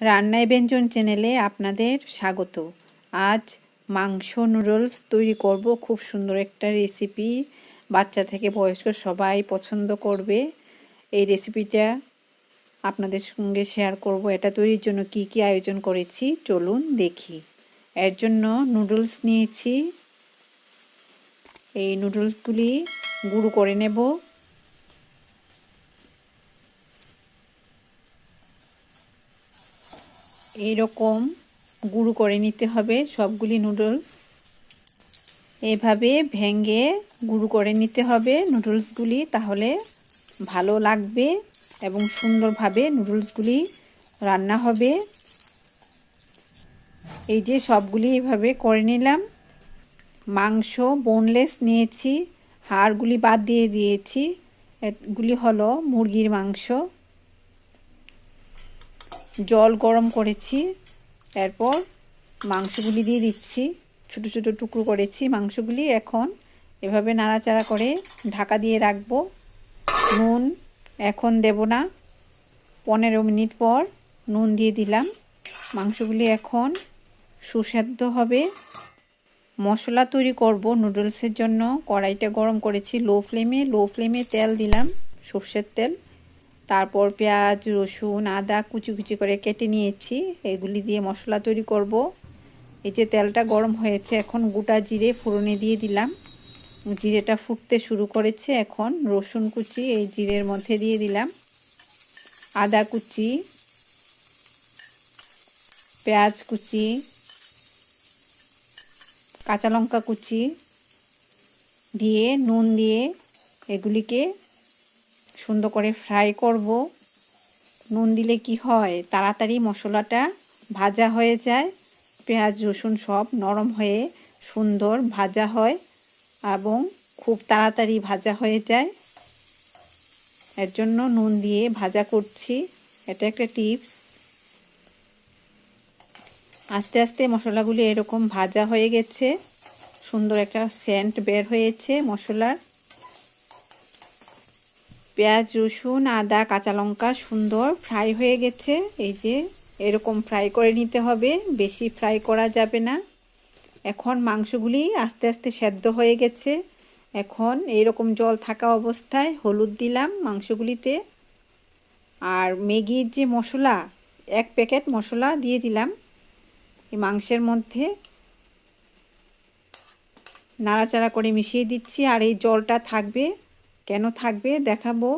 রান্নায় ব্যঞ্জন চ্যানেলে আপনাদের স্বাগত। আজ মাংস নুডলস তৈরি করব। খুব সুন্দর একটা রেসিপি বাচ্চা থেকে বয়স্ক সবাই পছন্দ করবে। এই রেসিপিটা আপনাদের সঙ্গে শেয়ার করব। এটা তৈরির জন্য কি কি আয়োজন করেছি চলুন দেখি। এর জন্য নুডলস নিয়েছি। এই নুডলসগুলি গুঁড়ো করে নেব। এইরকম গুঁড়ো করে নিতে হবে সবগুলি নুডলস এভাবে ভেঙে গুঁড়ো করে নিতে হবে নুডলসগুলি তাহলে ভালো লাগবে এবং সুন্দরভাবে নুডলসগুলি রান্না হবে। এই যে সবগুলি এভাবে করে নিলাম। মাংস বোনলেস নিয়েছি, হাড়গুলি বাদ দিয়ে দিয়েছি। এগুলি হলো মুরগির মাংস। জল গরম করেছি, এরপর মাংসগুলি দিয়ে দিচ্ছি। ছোটো ছোটো টুকরো করেছি মাংসগুলি। এখন এভাবে নাড়াচাড়া করে ঢাকা দিয়ে রাখব। নুন এখন দেব না। পনেরো মিনিট পর নুন দিয়ে দিলাম। মাংসগুলি এখন সুসেদ্ধ হবে। মশলা তৈরি করব নুডলসের জন্য। কড়াইটা গরম করেছি, লো ফ্লেমে। লো ফ্লেমে তেল দিলাম, সর্ষের তেল। তারপর পেঁয়াজ, রসুন, আদা কুচি কুচি করে কেটে নিয়েছি। এগুলি দিয়ে মশলা তৈরি করব। এই যে তেলটা গরম হয়েছে, এখন গোটা জিরে ফোড়নে দিয়ে দিলাম। জিরেটা ফুটতে শুরু করেছে এখন। রসুন কুচি এই জিরের মধ্যে দিয়ে দিলাম। আদা কুচি, পেঁয়াজ কুচি, কাঁচা লঙ্কা কুচি দিয়ে, নুন দিয়ে এগুলিকে সুন্দর করে ফ্রাই করব। নুন দিলে কি হয়? তাড়াতাড়ি মশলাটা ভাজা হয়ে যায়। পেঁয়াজ, রসুন সব নরম হয়ে সুন্দর ভাজা হয় এবং খুব তাড়াতাড়ি ভাজা হয়ে যায়। এর জন্য নুন দিয়ে ভাজা করছি। এটা একটা টিপস। আস্তে আস্তে মশলাগুলি এরকম ভাজা হয়ে গেছে। সুন্দর একটা সেন্ট বের হয়েছে মশলার। পেঁয়াজ, রসুন, আদা, কাঁচা লঙ্কা, সুন্দর ফ্রাই হয়ে গেছে। এই যে এরকম ফ্রাই করে নিতে হবে, বেশি ফ্রাই করা যাবে না। এখন মাংসগুলি আস্তে আস্তে সেদ্ধ হয়ে গেছে। এখন এইরকম জল থাকা অবস্থায় হলুদ দিলাম মাংসগুলিতে। আর ম্যাগির যে মশলা, এক প্যাকেট মশলা দিয়ে দিলাম এই মাংসের মধ্যে। নাড়াচাড়া করে মিশিয়ে দিচ্ছি আর এই জলটা থাকবে। কেন থাকবে দেখাবো।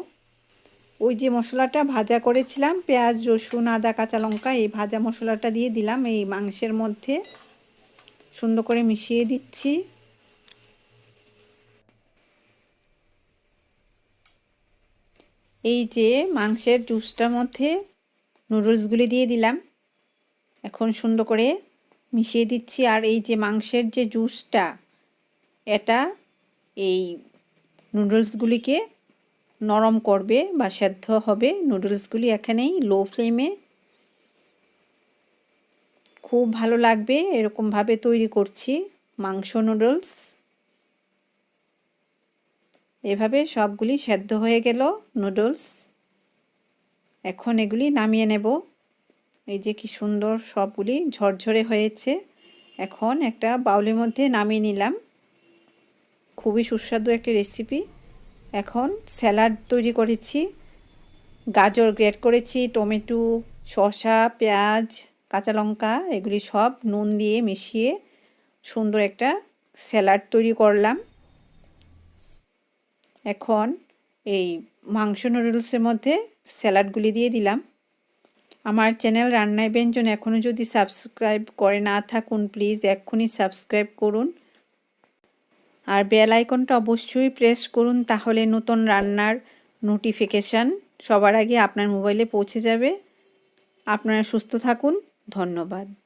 ওই যে মশলাটা ভাজা করেছিলাম, পেঁয়াজ, রসুন, আদা, কাঁচা লঙ্কা, এই ভাজা মশলাটা দিয়ে দিলাম এই মাংসের মধ্যে। সুন্দর করে মিশিয়ে দিচ্ছি। এই যে মাংসের জুসটার মধ্যে নুডলসগুলি দিয়ে দিলাম। এখন সুন্দর করে মিশিয়ে দিচ্ছি। আর এই যে মাংসের যে জুসটা, এটা এই নুডলসগুলিকে নরম করবে বা সেদ্ধ হবে। নুডলসগুলি এখানেই লো ফ্লেমে খুব ভালো লাগবে। এরকমভাবে তৈরি করছি মাংস নুডলস। এভাবে সবগুলি সেদ্ধ হয়ে গেল নুডলস। এখন এগুলি নামিয়ে নেব। এই যে কি সুন্দর সবগুলি ঝরঝরে হয়েছে। এখন একটা বাউলের মধ্যে নামিয়ে নিলাম। খুবই সুস্বাদু একটা রেসিপি এখন স্যালাড তৈরি করেছি, গাজর গ্রেট করেছি, টমেটো, শসা, পেঁয়াজ, কাঁচা লঙ্কা, এগুলি সব নুন দিয়ে মিশিয়ে সুন্দর একটা স্যালাড তৈরি করলাম। এখন এই মাংস নুডলসের মধ্যে স্যালাডগুলি দিয়ে দিলাম। আমার চ্যানেল রান্নায় ব্যঞ্জন এখনও যদি সাবস্ক্রাইব করে না থাকুন প্লিজ এক্ষুনি সাবস্ক্রাইব করুন। আর বেল আইকনটা অবশ্যই প্রেস করুন তাহলে নতুন রান্নার নোটিফিকেশান সবার আগে আপনার মোবাইলে পৌঁছে যাবে। আপনারা সুস্থ থাকুন, ধন্যবাদ।